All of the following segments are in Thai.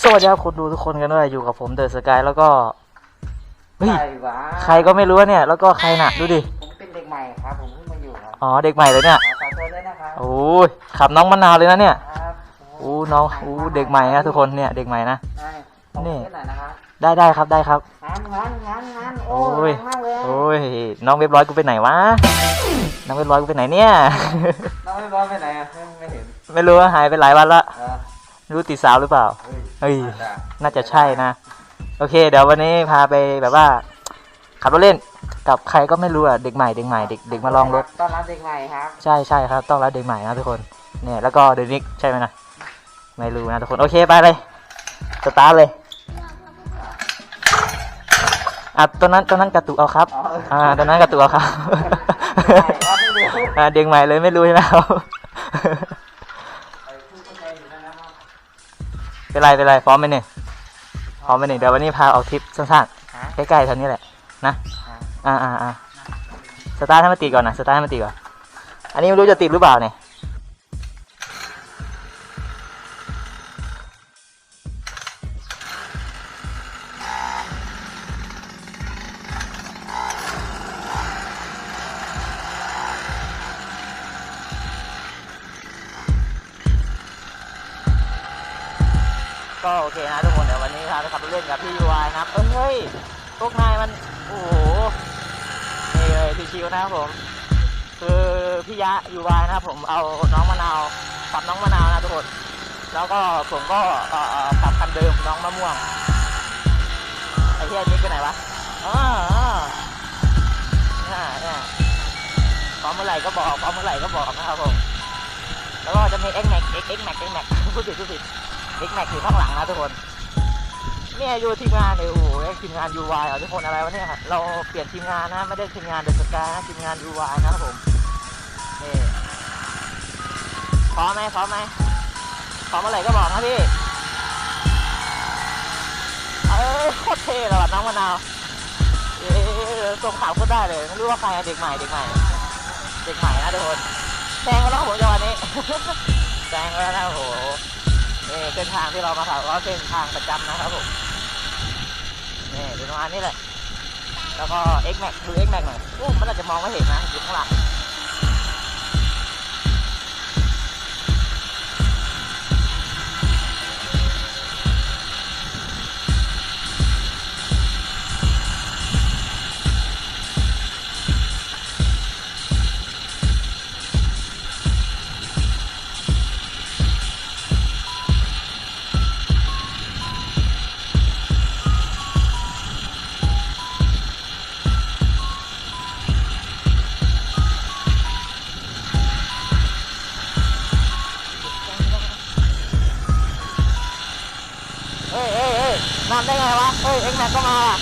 สวัสดีครับคุณดูทุกคนกันด้วยอยู่กับผมเดอะสกายแล้วก็เฮ้ยใครวะใครก็ไม่รู้เนี่ย แล้วก็ใครน่ะ ดูดิผมเป็นเด็กใหม่ครับผมเพิ่งมาอยู่ครับอ๋อเด็กใหม่เลยเนี่ยขอขอโทษด้วยนะครับโอ้ยขับน้องมะนาวเลยนะเนี่ยครับอู้น้องอู้เด็กใหม่นะทุกคนเนี่ยเด็กใหม่นะได้ขอนี่นี่หน่อยนะครับได้ได้ครับได้ครับงานงานงานงานโอ้โอ้ยแรงมากเลยโอ้ยน้องเว็บร้อยกูไปไหนวะน้องเว็บร้อยกูไปไหนเนี่ยน้องไม่บอกไปไหนอะไม่ไม่เห็นไม่รู้ว่าหายไปหลายวันละเออ ไม่รู้ติดสาวหรือเปล่า เฮ้ยเฮ้ยน่าจะน่าจะใช่นะ โอเค เดี๋ยววันนี้พาไปแบบว่า ขับรถเล่นกับใครก็ไม่รู้อะ เด็กใหม่ เด็กใหม่ เด็กเด็กมาลองรถ ต้อนรับเด็กใหม่ครับ ใช่ใช่ครับ ต้องรับเด็กใหม่นะทุกคน เนี่ย แล้วก็เดนิกใช่ไหมนะ ไม่รู้นะทุกคน โอเค ไปเลย สตาร์ทเลย อะตอนนั้นตอนนั้นกระตุกเอาครับอ๋ออ่า ตอนนั้นกระตุกเอาครับครับไม่รู้อ่าเด็กใหม่เลยไม่รู้ใช่ไหมครับ เป็นไรเป็นไรพร้อมไหมเนี่ยพร้อมไหมเนี่ยเดี๋ยววันนี้พาออกทริปสั้นฮะๆใกล้ๆแถวนี้แหละนะฮะอ่าอ่าอ่าสตาร์ทให้มันติดก่อนนะสตาร์ทให้มันติดก่อนอันนี้ไม่รู้จะติดหรือเปล่าเนี่ย ก็โอเคนะทุกคนเดี๋ยววันนี้พาไปขับรถเล่นกับพี่ยูไนะครับเอ้ยเฮ้ยพวกนายมันโอ้โหนี่เลยพี่ชิวนะครับผม คือพี่ยะยูไนะครับผมเอาน้องมะนาวปรับน้องมะนาวนะทุกคนแล้วก็ผมก็ปรับคันเดิมน้องมะม่วงไอ้ที่อันนี้ไปไหนวะอ๋ออ๋อเนี่ยเนี่ยพร้อมเมื่อไหร่ก็บอกพร้อมเมื่อไหร่ก็บอกนะครับผมแล้วก็จะมี X Max X X Max X Max พูดผิดพูดผิด X Max อยู่ข้างหลังนะทุกคนเนี่ยอยู่ทีมงานเลยโอ้โหทีมงาน UI อะทุกคนอะไรวะเนี่ยเราเปลี่ยนทีมงานนะไม่ได้ทีมงานเดอะสกายนะทีมงาน UI นะครับผมนี่พร้อมไหมพร้อมไหมพร้อมเมื่อไหร่ก็บอกนะพี่เอ้ยโคตรเท่เลยว่ะน้องมะนาวเอ๊ะส่งข่าวโคตรได้เลยไม่รู้ว่าใครเด็กใหม่เด็กใหม่ เด็กใหม่นะทุกคนแซงกันแล้วผมจังหวะนี้แซงแล้วนะโอ้โห นี่เส้นทางที่เรามาถ่ายก็เส้นทางประจำนะครับผมนี่เป็นประมาณนี้แหละแล้วก็ X Max ดู X Max หน่อยโอ้มันอาจจะมองไม่เห็นนะอยู่ข้างหลังำได้ไงวะ เฮ้ย X Max ก็มาว่ะ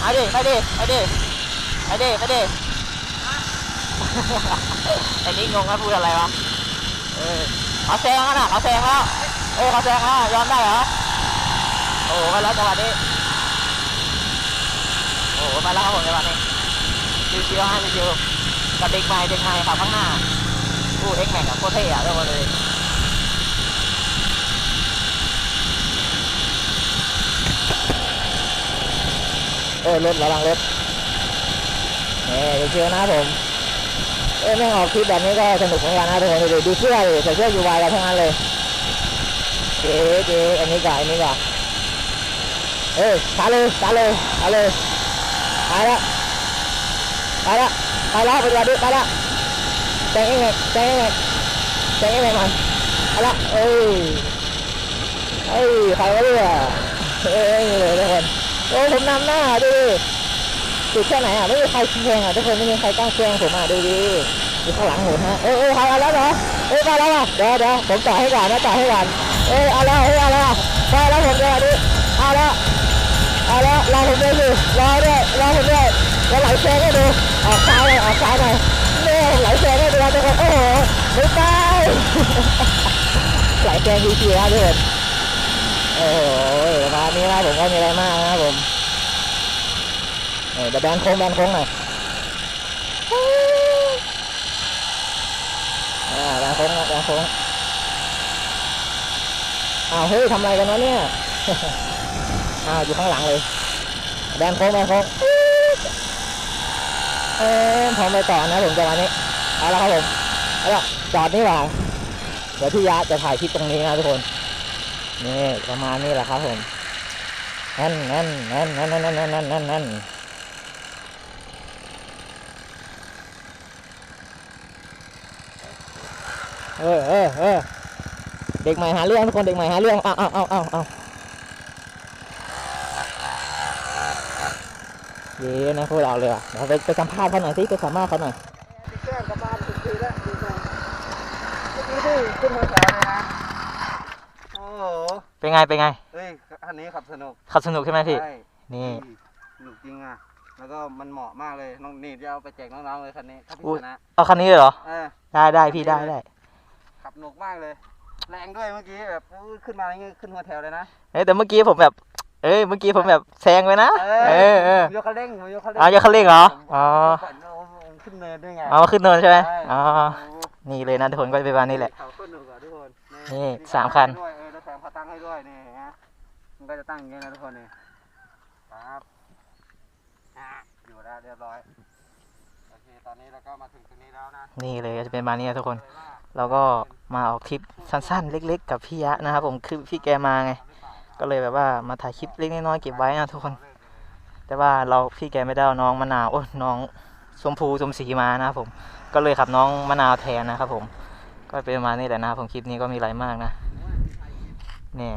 เอาดิ ไปดิ ไปดิ ไปดิ ไปดิไอ้นี่งงว่าพูดอะไรวะ เออเขาแซงแล้วนะเขาแซงแล้ว เออเขาแซงแล้วยอมได้เหรอ โอ้โหมาแล้วจังหวะนี้ โอ้โหมาแล้วครับผมจังหวะนี้ชิวๆฮะชิวๆกับเด็กใหม่เด็กใหม่ขับข้างหน้าอู้เอ็กแม็กอะโคตรเท่อะเรื่องมาเลย ออรถระวังรถนี่เชียวนะผมเอ้ยไม่งออกคลิปแบบนี้ก็สนุกเหมือนกันนะทุกคนดูดูเสื้อดิใส่เสื้อยูวายกันทั้งนั้นเลยเจ๊เจ๊อันนี้ก่อนอันนี้ก่อนเอ้ยตาเลยตาเลยตาเลยไปละไปละไปละไปละดิไปละแจงเองไงแจงเองไงแจงเองไงมันไปละเอ้ยเอ้ยใครวะเนี่ยเอ้ยเลยทุกคน โอ้ผมนำหน้าดูดิจุดแค่ไหนอะไม่มีใครเชียงอะทุกคนไม่มีใครตั้งเชียงผมอะดูดิดูข้างหลังผมฮะเอ้ยเอ้ยใครเอาแล้วเหรอเอ้ยมาแล้วอะเดี๋ยวเดี๋ยวผมต่อให้ก่อนนะต่อให้ก่อนเอ้ยเอาแล้วเอ้ยเอาแล้วไปแล้วผมเดี๋ยวดิเอาแล้วเอาแล้วรอผมด้วยอยู่รอด้วยรอผมด้วยแล้วไหลเชียงให้ดูออกซ้ายเลยออกซ้ายหน่อยเนี่ยไหลเชียงให้ดูนะทุกคนโอ้โหไม่ไปไหลเชียงชิวๆนะทุกคน โอ้โหประมาณนี้นะผมก็มีอะไรมากนะครับผมเออเดี๋ยวแบนโค้งแบนโค้งหน่อยแบนโค้งแบนโค้งอ้าวเฮ้ยทำอะไรกันวะเนี่ยอ้าวอยู่ข้างหลังเลยแดนโค้งแดนโค้งเอ้ยพร้อมไปต่อนะผมจังหวะนี้เอาละครับผมเอาละจอดนี่หว่าเดี๋ยวพี่ยะจะถ่ายคลิปตรงนี้นะทุกคน นี่ประมาณนี้แหละครับผมนั่นนั่นนั่นนั่นนั่นนั่นนั่นนั่นนั่นเออเออเออเด็กใหม่หาเรื่องทุกคนเด็กใหม่หาเรื่องเอาเอาเอาเอาเอาเย้นะพวกเราเลยว่ะเดี๋ยวไปไปสัมภาษณ์เขาหน่อยสิไปสัมภาษณ์เขาหน่อยติดเครื่องกับบ้านถึงทีแล้วดีจังเมื่อกี้นี่ขึ้นหัวแถวเลยนะ โอ้โหเป็นไงเป็นไงเฮ้ยคันนี้ขับสนุกขับสนุกใช่ไหมพี่ ใช่นี่ สนุกจริงอะ แล้วก็มันเหมาะมากเลยน้องนี่จะเอาไปแจกน้องๆเลยคันนี้ถ้าพี่อุ๊ย ชนะเอาคันนี้เลยเหรอ เออ ได้ได้พี่ได้ได้ขับหนุกมากเลย แรงด้วยเมื่อกี้แบบอู้ขึ้นมาอย่างงี้ขึ้นหัวแถวเลยนะ เอ้ยแต่เมื่อกี้ผมแบบ เอ้ยเมื่อกี้ผมแบบแซงไปนะเออเออ ผมยกคันเร่งผมยกคันเร่งอ๋อยกคันเร่งเหรออ๋อ ผมเอาขึ้นเนินด้วยไงเอามาขึ้นเนินใช่ไหมใช่อ๋อโอ้นี่เลยนะทุกคนก็จะเป็นประมาณนี้แหละ เขาขึ้นหนุกอะทุกคนนี่สามคัน ด้วยเอ ตั้งให้ด้วยนี่ฮะมันก็จะตั้งอย่างเงี้ยนะทุกคนนี่ครับอะอยู่แล้วเรียบร้อยโอเคตอนนี้เราก็มาถึงตรงนี้แล้วนะนี่เลยก็จะเป็นประมาณนี้นะทุกคนเลยว่าเราก็มาออกทริปสั้นๆ เล็ก ๆ กับพี่ยะนะครับผมคือพี่แกมาไง ก็เลยแบบว่ามาถ่ายคลิปเล็กน้อยๆเก็บไว้นะทุกคน แต่ว่าเราพี่แกไม่ได้เอาน้องมะนาวโอ้ยน้องชมพูชมสีมานะครับผม ก็เลยขับน้องมะนาวแทนนะครับผม ก็เป็นประมาณนี้แหละนะครับผมคลิปนี้ก็มีอะไรมากนะเนี่ย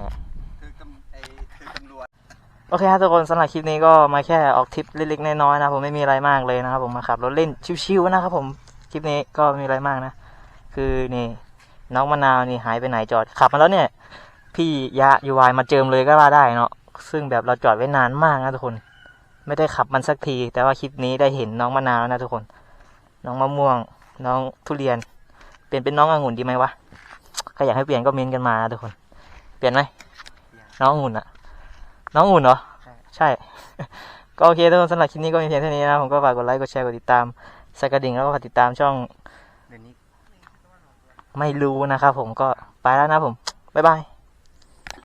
คือกำไอ้คือตำรวจโอเคครับทุกคนสำหรับคลิปนี้ก็มาแค่ออกทริปเล็กๆน้อยๆนะผมไม่มีอะไรมากเลยนะครับผมมาขับรถเล่นชิวๆนะครับผมคลิปนี้ก็ไม่มีอะไรมากนะ คือนี่น้องมะนาวนี่หายไปไหนจอดขับมาแล้วเนี่ย พี่ยะยูวายมาเจิมเลยก็ว่าได้เนาะซึ่งแบบเราจอดไว้นานมากนะทุกคน ไม่ได้ขับมันสักที แต่ว่าคลิปนี้ได้เห็นน้องมะนาวแล้วนะทุกคน น้องมะม่วง น้องทุเรียน เปลี่ยนเป็นน้ององุ่นดีไหมวะใครอยากให้เปลี่ยนก็เม้นกันมานะทุกคน เปลี่ยนไหมน้ององุ่นอะน้ององุ่นเหรอ ใช่ ก็โอเคทุกคนสำหรับคลิปนี้ก็มีเพียงเท่านี้นะ ผมก็ฝากกดไลค์ กดแชร์ กดติดตามใส่กระดิ่งแล้วก็ฝากติดตามช่องเดี๋ยวนี้ไม่รู้นะครับผมก็ไปแล้วนะผม บ๊ายบาย